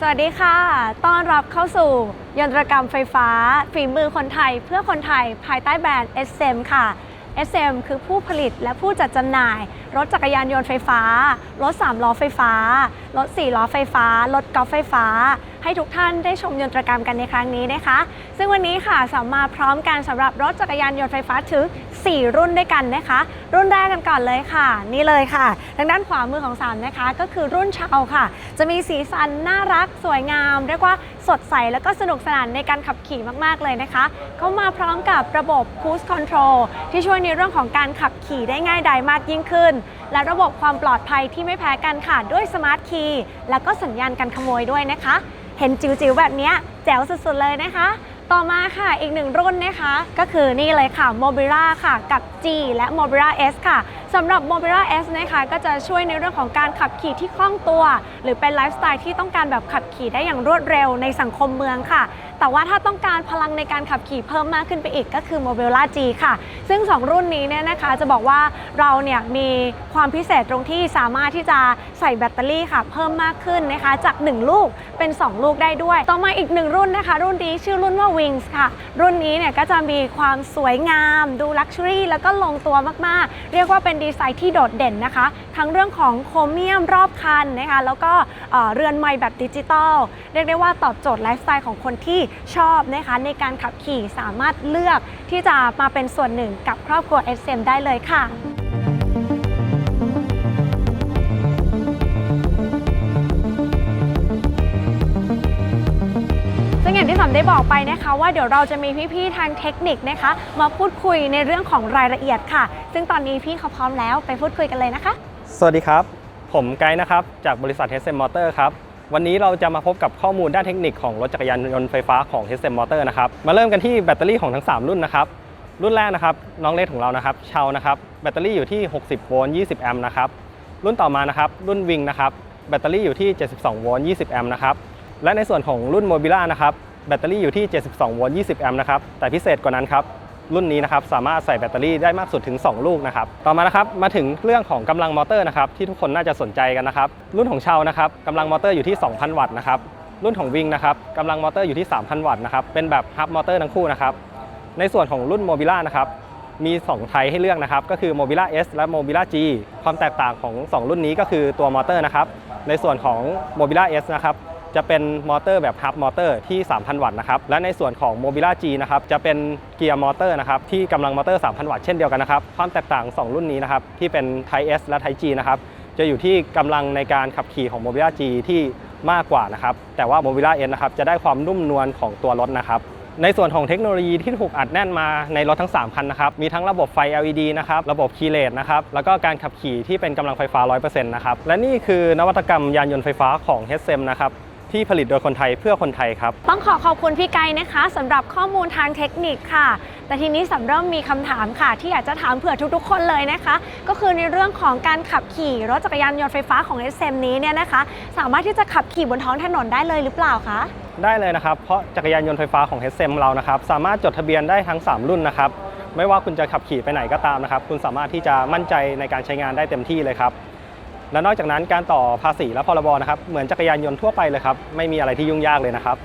สวัสดีค่ะ ต้อนรับเข้าสู่ยนตรกรรมไฟฟ้า ฝีมือคนไทยเพื่อคนไทยภายใต้แบรนด์ SM ค่ะ SM คือผู้ผลิตและผู้จัดจำหน่าย รถจักรยานยนต์ไฟฟ้า รถ 3 ล้อไฟฟ้า รถ 4 ล้อไฟฟ้า รถกอล์ฟไฟฟ้า ให้ทุกท่านได้ชมยนตรกรรมกันในครั้งนี้นะคะ ซึ่งวันนี้ค่ะสามมาพร้อมกันสำหรับรถจักรยานยนต์ไฟฟ้าถึง 4 รุ่นด้วยกันนะคะ รุ่นแรกกันก่อนเลยค่ะ นี่เลยค่ะ ทางด้านขวามือของสามนะคะ ก็คือรุ่นเชาค่ะ จะมีสีสันน่ารักสวยงาม เรียกว่าสดใสแล้วก็สนุกสนานในการขับขี่มากๆเลยนะคะเขามาพร้อมกับระบบ Cruise Control ที่ช่วยในเรื่องของการขับขี่ได้ง่ายดายมากยิ่งขึ้น และระบบความปลอดภัยที่ไม่แพ้กันค่ะ ด้วยสมาร์ทคีย์แล้วก็สัญญาณการขโมยด้วยนะคะ เห็นจิ๋วๆแบบนี้แจ๋วสุดๆเลยนะคะ ต่อมาค่ะอีกหนึ่งรุ่นนะคะ ก็คือนี่เลยค่ะ Mobila ค่ะ กับ G และ Mobila S ค่ะ สำหรับ Mobila S นะคะก็จะช่วยในเรื่องของการขับขี่ที่คล่องตัว หรือเป็นไลฟ์สไตล์ที่ต้องการแบบขับขี่ได้อย่างรวดเร็วในสังคมเมืองค่ะ แต่ว่าถ้าต้องการพลังในการขับขี่เพิ่มมากขึ้นไปอีกก็คือ Mobila G ค่ะ ซึ่ง 2 รุ่นนี้เนี่ยนะคะจะบอกว่าเราเนี่ยมีความพิเศษตรงที่สามารถที่จะใส่แบตเตอรี่ค่ะ เพิ่มมากขึ้นนะคะจาก 1 ลูกเป็น 2 ลูกได้ด้วย ต่อมาอีกหนึ่งรุ่นนะคะ รุ่นนี้ชื่อรุ่นว่า Wings ค่ะ รุ่นนี้เนี่ยก็จะมีความสวยงาม ดูลักชัวรี่แล้วก็ลงตัวมากๆ เรียกว่าเป็นดีไซน์ที่โดดเด่นนะคะ ทั้งเรื่องของโครเมียมรอบคันนะคะแล้วก็เรือนไม้แบบดิจิตอลเรียกได้ว่าตอบโจทย์ไลฟ์สไตล์ของคนที่ชอบนะคะในการขับขี่สามารถเลือกที่จะมาเป็นส่วนหนึ่งกับครอบครัว SM ได้เลยค่ะ อย่างที่สำได้บอกไปนะคะว่าเดี๋ยวเราจะมีพี่ๆทางเทคนิคนะคะ มาพูดคุยในเรื่องของรายละเอียดค่ะ ซึ่งตอนนี้พี่เขาพร้อมแล้วไปพูดคุยกันเลยนะคะ สวัสดีครับ ผมไกด์นะครับ จากบริษัท HSM Motor ครับ วันนี้เราจะมาพบกับข้อมูลด้านเทคนิคของรถจักรยานยนต์ไฟฟ้าของ HSM Motor นะครับ มาเริ่มกันที่แบตเตอรี่ของทั้ง 3 รุ่นนะครับ รุ่นแรกนะครับน้องเลดของเรานะครับเชานะครับแบตเตอรี่อยู่ที่ 60 โวลต์ 20 แอมป์นะครับ รุ่นต่อมานะครับรุ่นวิงนะครับแบตเตอรี่อยู่ที่ 72 โวลต์ 20 แอมป์นะครับและในส่วนของรุ่นโมบิล่านะครับ แบตเตอรี่อยู่ที่ 72 โวลต์ 20 แอมป์นะครับ แต่พิเศษกว่านั้นครับ รุ่นนี้นะครับสามารถใส่แบตเตอรี่ได้มากสุดถึง 2 ลูกนะครับ ต่อมานะครับมาถึงเรื่องของกำลังมอเตอร์นะครับที่ทุกคนน่าจะสนใจกันนะครับ รุ่นของเชานะครับกำลังมอเตอร์อยู่ที่ 2,000 วัตต์นะครับ รุ่นของวิงนะครับกำลังมอเตอร์อยู่ที่ 3,000 วัตต์นะครับ เป็นแบบฮับมอเตอร์ทั้งคู่นะครับ ในส่วนของรุ่นโมบิล่านะครับมี 2 ไทยให้เลือกนะครับ ก็คือ Mobila S และ Mobila G ความแตกต่างของ 2 รุ่นนี้ก็คือตัวมอเตอร์นะครับ ในส่วนของ Mobila S นะครับ จะเป็นมอเตอร์แบบฮับมอเตอร์ที่ 3,000 วัตต์นะครับ และในส่วนของ Mobila G นะครับ จะเป็นเกียร์มอเตอร์นะครับ ที่กำลังมอเตอร์ 3,000 วัตต์เช่นเดียวกันนะครับ ความแตกต่าง 2 รุ่นนี้นะครับ ที่เป็น Type S และ Type G นะครับ จะอยู่ที่กำลังในการขับขี่ของ Mobila G ที่มากกว่านะครับ แต่ว่า Mobila S นะครับ จะได้ความนุ่มนวลของตัวรถนะครับ ในส่วนของเทคโนโลยีที่ถูกอัดแน่นมาในรถทั้ง 3 คันนะครับ มีทั้งระบบไฟ LED นะครับ ระบบคีย์เลสนะครับ แล้วก็การขับขี่ที่เป็นกำลังไฟฟ้า 100%นะครับ และนี่คือนวัตกรรมยานยนต์ไฟฟ้าของ h s m นะครับ ที่ผลิตโดยคนไทยเพื่อคนไทยครับ ต้องขอขอบคุณพี่ไกด์นะคะสำหรับข้อมูลทางเทคนิคค่ะ แต่ทีนี้สำเริ่มมีคำถามค่ะ ที่อยากจะถามเผื่อทุกๆ คนเลยนะคะ ก็คือในเรื่องของการขับขี่รถจักรยานยนต์ไฟฟ้าของ SM นี้เนี่ยนะคะ สามารถที่จะขับขี่บนท้องถนนได้เลยหรือเปล่าคะได้เลยนะครับ เพราะจักรยานยนต์ไฟฟ้าของ h s m เรานะครับ สามารถจดทะเบียนได้ทั้ง 3 รุ่นนะครับ ไม่ว่าคุณจะขับขี่ไปไหนก็ตามนะครับ คุณสามารถที่จะมั่นใจในการใช้งานได้เต็มที่เลยครับ และนอกจากนั้นการต่อภาษีและพรบนะครับเหมือนจักรยานยนต์ทั่วไปเลยครับไม่มีอะไรที่ยุ่งยากเลยนะครับ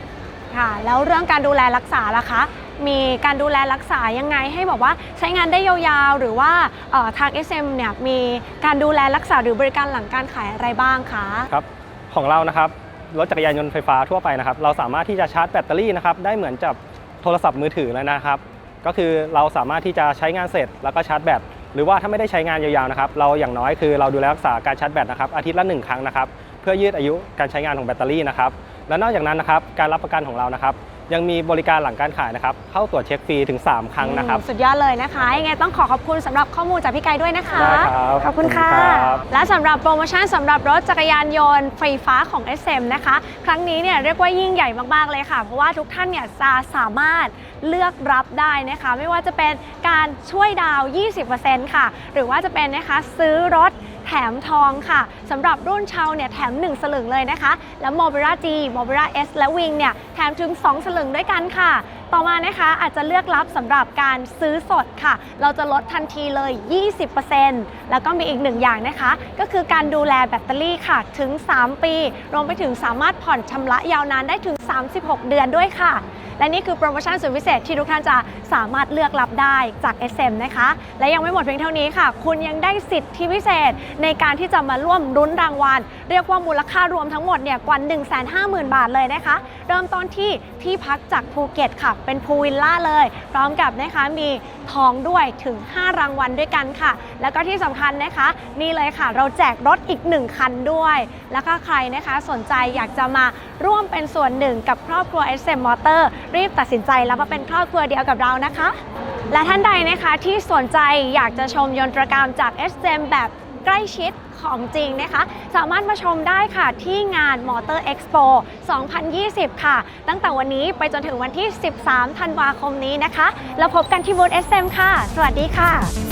ค่ะ แล้วเรื่องการดูแลรักษาล่ะคะ มีการดูแลรักษายังไงให้แบบว่าใช้งานได้ยาวๆ หรือว่าเอ่อทาง SM เนี่ยมีการดูแลรักษาหรือบริการหลังการขายอะไรบ้างคะ ครับของเรานะครับรถจักรยานยนต์ไฟฟ้าทั่วไปนะครับเราสามารถที่จะชาร์จแบตเตอรี่นะครับได้เหมือนกับโทรศัพท์มือถือเลยนะครับ ก็คือเราสามารถที่จะใช้งานเสร็จแล้วก็ชาร์จแบต หรือว่าถ้าไม่ได้ใช้งานยาวๆนะครับเราอย่างน้อยคือเราดูแลรักษาการชาร์จแบตนะครับอาทิตย์ละหนึ่งครั้งนะครับเพื่อยืดอายุการใช้งานของแบตเตอรี่นะครับและนอกจากนั้นนะครับการรับประกันของเรานะครับ ยังมีบริการหลังการขายนะครับ เข้าตรวจเช็คฟรีถึง 3 ครั้งนะครับอืมสุดยอดเลยนะคะยังไงต้องขอขอบคุณสำหรับข้อมูลจากพี่ไกด์ด้วยนะคะ ได้ครับขอบคุณค่ะ ขอบคุณครับ และสำหรับโปรโมชั่นสำหรับรถจักรยานยนต์ไฟฟ้าของ SM นะคะ ครั้งนี้เนี่ยเรียกว่ายิ่งใหญ่มากๆเลยค่ะ เพราะว่าทุกท่านเนี่ยจะสามารถเลือกรับได้นะคะ ไม่ว่าจะเป็นการช่วยดาวน์20%ค่ะ หรือว่าจะเป็นนะคะซื้อรถแถมทองค่ะสำหรับรุ่นเชาเนี่ยแถม 1 สลึงเลยนะคะ แล้วโมบิราจีโมบิราเอสและวิงเนี่ยแถมถึง 2 สลึงด้วยกันค่ะ ต่อมานะคะอาจจะเลือกรับสำหรับการซื้อสดค่ะ เราจะลดทันทีเลย 20%แล้วก็มีอีกหนึ่งอย่างนะคะ ก็คือการดูแลแบตเตอรี่ค่ะถึง 3 ปี รวมไปถึงสามารถผ่อนชำระยาวนานได้ถึง 36 เดือนด้วยค่ะ และนี่คือโปรโมชั่นสุดพิเศษที่ทุกท่านจะสามารถเลือกรับได้จาก SM นะคะ และยังไม่หมดเพียงเท่านี้ค่ะ คุณยังได้สิทธิพิเศษในการที่จะมาร่วมรุ้นรางวัล เรียกว่ามูลค่ารวมทั้งหมดเนี่ยกว่า 150,000 บาทเลยนะคะ เริ่มต้นที่ที่พักจากภูเก็ตค่ะ เป็นพูลวิลล่าเลย พร้อมกับนะคะมีทองด้วยถึง 5 รางวัลด้วยกันค่ะ แล้วก็ที่สำคัญนะคะ นี่เลยค่ะ เราแจกรถอีก 1 คันด้วย แล้วก็ใครนะคะสนใจอยากจะมาร่วมเป็นส่วนหนึ่งกับครอบครัว SM Motor รีบตัดสินใจแล้วมาเป็นครอบครัวเดียวกับเรานะคะและท่านใดนะคะที่สนใจอยากจะชมยนตรกรรมจาก SM แบบ ใกล้ชิดของจริงนะคะ สามารถมาชมได้ค่ะที่งาน Motor Expo 2020 ค่ะ ตั้งแต่วันนี้ไปจนถึงวันที่ 13 ธันวาคมนี้นะคะ แล้วพบกันที่บูธ SM ค่ะ สวัสดีค่ะ